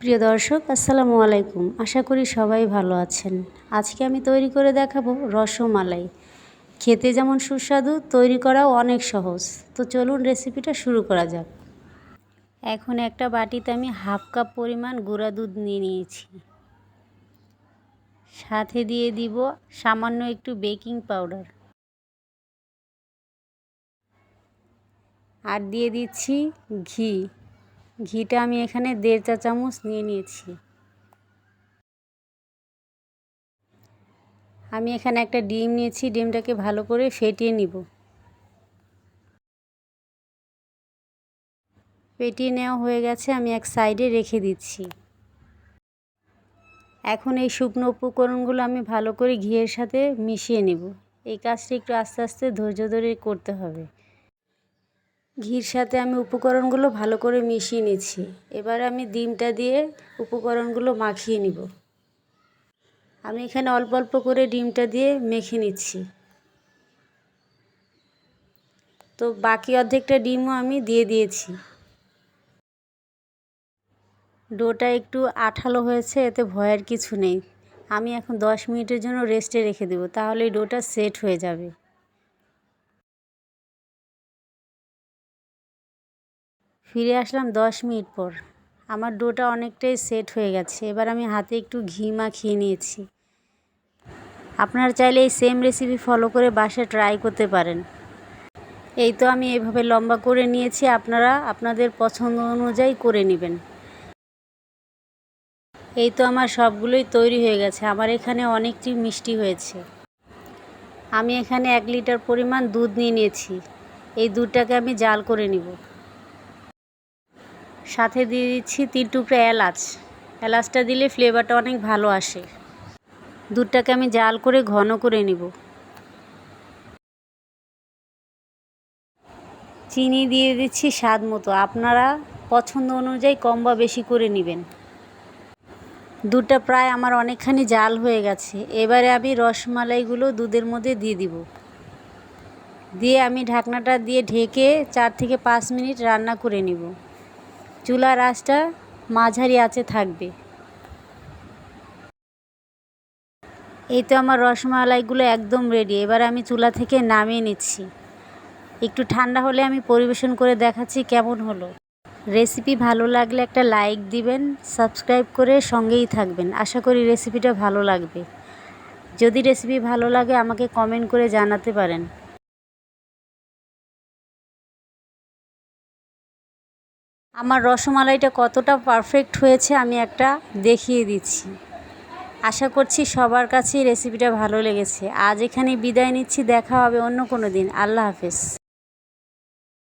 প্রিয় দর্শক, আসসালামু আলাইকুম। আশা করি সবাই ভালো আছেন। আজকে আমি তৈরি করে দেখাবো রসমালাই। খেতে যেমন সুস্বাদু, তৈরি করাও অনেক সহজ। তো চলুন রেসিপিটা শুরু করা যাক। এখন একটা বাটিতে আমি হাফ কাপ পরিমাণ গুঁড়া দুধ নিয়ে নিয়েছি। সাথে দিয়ে দিব সামান্য একটু বেকিং পাউডার। আর দিয়ে দিচ্ছি ঘি। ঘিটা আমি এখানে দেড় চা চামচ নিয়ে নিয়েছি। আমি এখানে একটা ডিম নিয়েছি, ডিমটাকে ভালো করে ফেটিয়ে নিব। ফেটিয়ে নেওয়া হয়ে গেছে, আমি এক সাইডে রেখে দিচ্ছি। এখন এই শুকনো উপকরণগুলো আমি ভালো করে ঘিয়ের সাথে মিশিয়ে নেব। এই কাজটি একটু আস্তে আস্তে ধৈর্য ধরে করতে হবে। ঘির সাথে আমি উপকরণগুলো ভালো করে মিশিয়ে নিচ্ছি। এবার আমি ডিমটা দিয়ে উপকরণগুলো মাখিয়ে নিব। আমি এখানে অল্প অল্প করে ডিমটা দিয়ে মেখে নিচ্ছি। তো বাকি অর্ধেকটা ডিমও আমি দিয়ে দিয়েছি। ডোটা একটু আঠালো হয়েছে, এতে ভয়ের কিছু নেই। আমি এখন দশ মিনিটের জন্য রেস্টে রেখে দেবো, তাহলে ডোটা সেট হয়ে যাবে। ফিরে আসলাম দশ মিনিট পর। আমার ডোটা অনেকটাই সেট হয়ে গেছে। এবার আমি হাতে একটু ঘি মাখিয়ে নিয়েছি। আপনারা চাইলে এই সেম রেসিপি ফলো করে বাসায় ট্রাই করতে পারেন। এই তো আমি এভাবে লম্বা করে নিয়েছি। আপনারা আপনাদের পছন্দ অনুযায়ী করে নেবেন। এই তো আমার সবগুলোই তৈরি হয়ে গেছে। আমার এখানে অনেকটি মিষ্টি হয়েছে। আমি এখানে এক লিটার পরিমাণ দুধ নিয়ে নিয়েছি। এই দুধটাকে আমি জাল করে নিব। সাথে দিয়ে দিচ্ছি তিন টুকরো এলাচ। এলাচটা দিলে ফ্লেভারটা অনেক ভালো আসে। দুধটাকে আমি জাল করে ঘন করে নিব। চিনি দিয়ে দিচ্ছি স্বাদ মতো। আপনারা পছন্দ অনুযায়ী কম বা বেশি করে নেবেন। দুধটা প্রায় আমার অনেকখানি জাল হয়ে গেছে। এবারে আমি রসমালাইগুলো দুধের মধ্যে দিয়ে দিব। দিয়ে আমি ঢাকনাটা দিয়ে ঢেকে চার থেকে পাঁচ মিনিট রান্না করে নিব। চুলার আঁচটা মাঝারি আঁচে থাকবে। এই তো আমার রসমালাইগুলো একদম রেডি এবার আমি চুলা থেকে নামিয়ে নিচ্ছি। একটু ঠান্ডা হলে আমি পরিবেশন করে দেখাচ্ছি কেমন হলো। রেসিপি ভালো লাগলে একটা লাইক দিবেন, সাবস্ক্রাইব করে সঙ্গেই থাকবেন। আশা করি রেসিপিটা ভালো লাগবে। যদি রেসিপি ভালো লাগে আমাকে কমেন্ট করে জানাতে পারেন। আমার রসমালাইটা কতটা পারফেক্ট হয়েছে আমি একটা দেখিয়ে দিচ্ছি। আশা করছি সবার কাছেই রেসিপিটা ভালো লেগেছে। আজ এখানে বিদায় নিচ্ছি, দেখা হবে অন্য কোনো দিন। আল্লাহ হাফেজ।